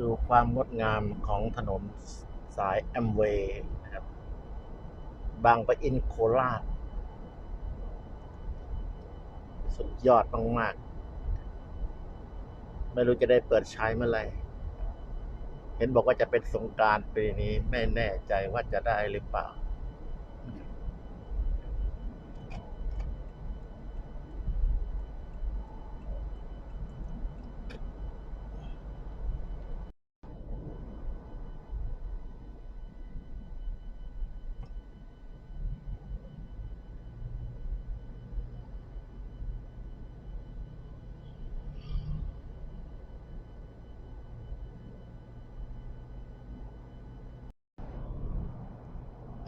ดูความงดงามของถนนสายแอมเวย์นะครับ บางปะอินโคราช สุดยอดมากๆ ไม่รู้จะได้เปิดใช้เมื่อไหร่ เห็นบอกว่าจะเป็นสงการปีนี้ ไม่แน่ใจว่าจะได้หรือเปล่า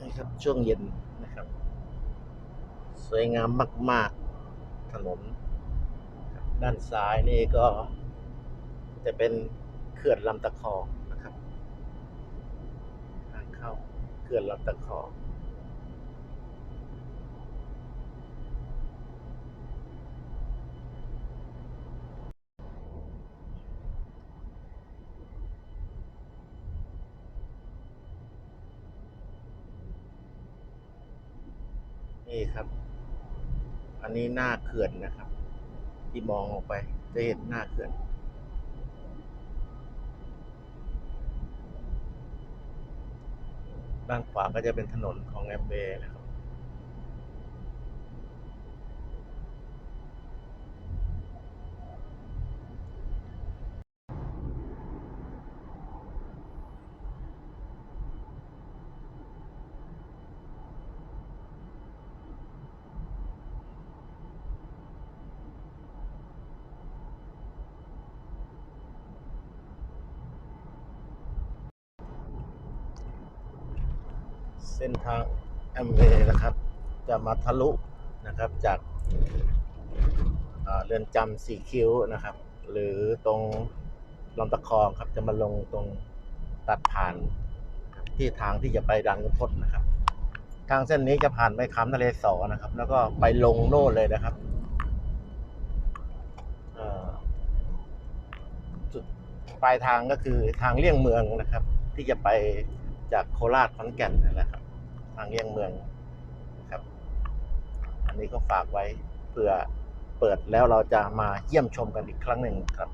นี่ ครับ ช่วงเย็นนะครับ สวยงามมาก ๆ ถนน ด้านซ้ายนี่ก็ จะเป็นเขื่อนลำตะคองนะครับ ทางเข้าเขื่อนลำตะคอง นี่ครับ อันนี้หน้าเขื่อนนะครับ ที่มองออกไปจะเห็นหน้าเขื่อน ด้านขวาก็จะเป็นถนนของแอมเบย์นะครับ เส้นทางแอมเวย์นะครับ จะมาทะลุนะครับจากเรือนจำสีคิ้วนะครับ หรือตรงลำตะคองครับจะมาลงตรงตัดผ่านที่ทางที่จะไปดังทดนะครับ ทางเส้นนี้จะผ่านไปคำทะเลสอนะครับ แล้วก็ไปลงโน่นเลยนะครับจุดปลายทางก็คือทางเลี่ยงเมืองนะครับ ที่จะไปจากโคราชขอนแก่นนั่นแหละครับ ทางเลี่ยงเมืองครับ อันนี้ก็ฝากไว้เพื่อเปิดแล้วเราจะมาเยี่ยมชมกันอีกครั้งหนึ่งครับ